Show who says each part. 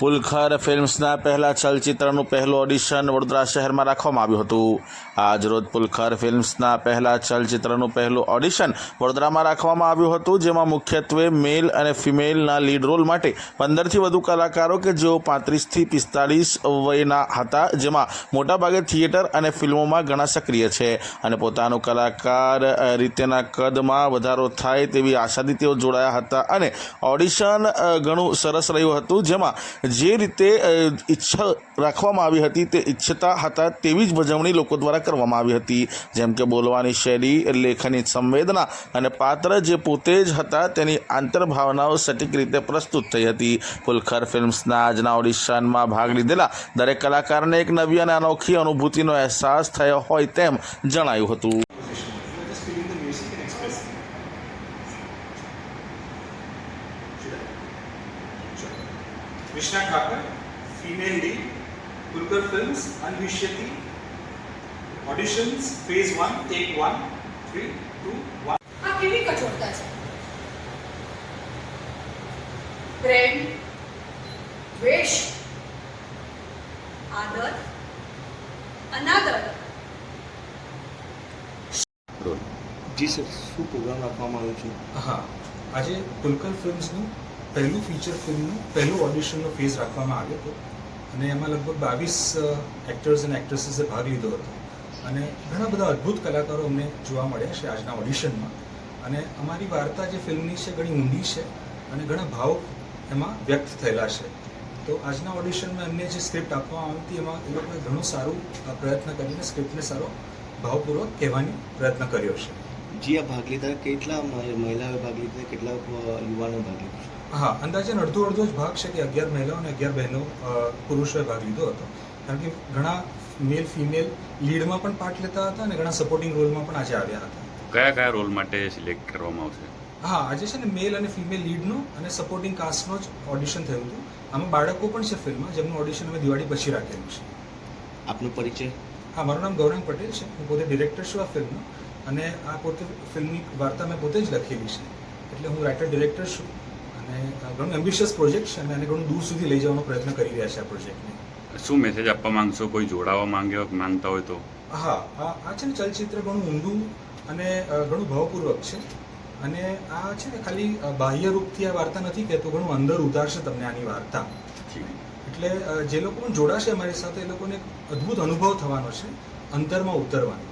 Speaker 1: પુલખર ફિલ્મ્સના પહેલા ચલચિત્રનું પહેલું ઓડિશન વડોદરા શહેરમાં રાખવામાં આવ્યું હતું. આજરોજ પુલખર ફિલ્મ્સના પહેલા ચલચિત્રનું પહેલું ઓડિશન વડોદરામાં રાખવામાં આવ્યું હતું, જેમાં મુખ્યત્વે મેલ અને ફિમેલના લીડ રોલ માટે પંદરથી વધુ કલાકારો કે જેઓ પાંત્રીસથી પિસ્તાળીસ વયના હતા, જેમાં મોટાભાગે થિયેટર અને ફિલ્મોમાં ઘણા સક્રિય છે. અને પોતાનું કલાકાર રીતેના કદમાં વધારો થાય તેવી આશાથી તેઓ જોડાયા હતા અને ઓડિશન ઘણું સરસ રહ્યું હતું, જેમાં જે રીતે ઈચ્છા રાખવામાં આવી હતી તે ઈચ્છતા હતા તેવી જ ભજવણી લોકો દ્વારા કરવામાં આવી હતી જેમ કે બોલવાની શૈલી, લેખની સંવેદના અને પાત્ર જે પોતે જ હતા તેની આંતરભાવનાઓ સટીક રીતે પ્રસ્તુત થઈ હતી ફુલખર ફિલ્મ્સના આજના ઓડિશનમાં ભાગ લીધેલા દરેક કલાકારને એક નવી અને અનોખી અનુભૂતિનો અહેસાસ થયો હોય તેમ જણાયું હતું.
Speaker 2: Should I? Krishna Thakur, female lead, Pulkar Films, Anvishyati. Auditions, phase 1, take one, three, two, one.
Speaker 3: આ કેવી કઠોરતા છે પ્રેમ દ્વેષ આદર અનાદર
Speaker 4: જી સર શું પ્રોગ્રામ રાખવામાં આવ્યો છે
Speaker 5: હા આજે કુલકર ફિલ્મ્સનું પહેલું ફીચર ફિલ્મનું પહેલું ઓડિશનનો ફેઝ રાખવામાં આવ્યો હતો. અને એમાં લગભગ બાવીસ એક્ટર્સ અને એક્ટ્રેસીસે ભાગ લીધો હતો. અને ઘણા બધા અદ્ભુત કલાકારો અમને જોવા મળ્યા છે આજના ઓડિશનમાં અને અમારી વાર્તા જે ફિલ્મની છે ઘણી ઊંડી છે અને ઘણા ભાવ એમાં વ્યક્ત થયેલા છે. તો આજના ઓડિશનમાં એમને જે સ્ક્રિપ્ટ આપવામાં આવી હતી એમાં એ લોકોએ ઘણું સારું પ્રયત્ન કરીને સ્ક્રિપ્ટને સારો, ભાવપૂર્વક કહેવાની પ્રયત્ન કર્યો છે.
Speaker 4: જી, આ ભાગ લીધા કેટલા મહિ- મહિલાઓએ ભાગ લીધા, કેટલા યુવાનો ભાગ લીધો
Speaker 5: હા અંદાજે અડધો અડધો જ ભાગ છે કે અગિયાર મહિલાઓ અને અગિયાર બહેનો પુરુષોએ ભાગ લીધો હતો. કારણ કે ઘણા મેલ ફિમેલ લીડમાં પણ પાર્ટ લેતા હતા અને ઘણા સપોર્ટિંગ રોલમાં પણ આજે આવ્યા હતા.
Speaker 6: કયા કયા રોલ માટે સિલેક્ટ કરવામાં આવશે?
Speaker 5: હા આજે છે ને મેલ અને ફિમેલ લીડનું અને સપોર્ટિંગ કાસ્ટનો જ ઓડિશન થયું હતું. આમાં બાળકો પણ છે ફિલ્મમાં જેમનું ઓડિશન અમે દિવાળી પછી રાખેલું છે.
Speaker 4: આપનો પરિચય?
Speaker 5: હા મારું નામ ગૌરંગ પટેલ છે. હું પોતે ડિરેક્ટર છું આ ફિલ્મનો. અને આ પોતે ફિલ્મની વાર્તા મેં પોતે જ લખેલી છે. એટલે હું રાઇટર ડિરેક્ટર છું. અને ઘણું એમ્બિશિયસ પ્રોજેક્ટ છે અને એને ઘણું દૂર સુધી લઈ જવાનો પ્રયત્ન કરી રહ્યા છે આ પ્રોજેક્ટને
Speaker 6: શું મેસેજ આપવા માંગશો? કોઈ જોડાવા માંગે માંગતા હોય તો?
Speaker 5: હા આ છે ને ચલચિત્ર ઘણું ઊંડું અને ઘણું ભાવપૂર્વક છે. અને આ છે ને ખાલી બાહ્ય રૂપથી આ વાર્તા નથી કહેતો ઘણું અંદર ઉતારશે તમને આની વાર્તા. એટલે જે લોકો પણ જોડાશે અમારી સાથે એ લોકોને અદ્ભુત અનુભવ થવાનો છે અંતરમાં ઉતરવાનો.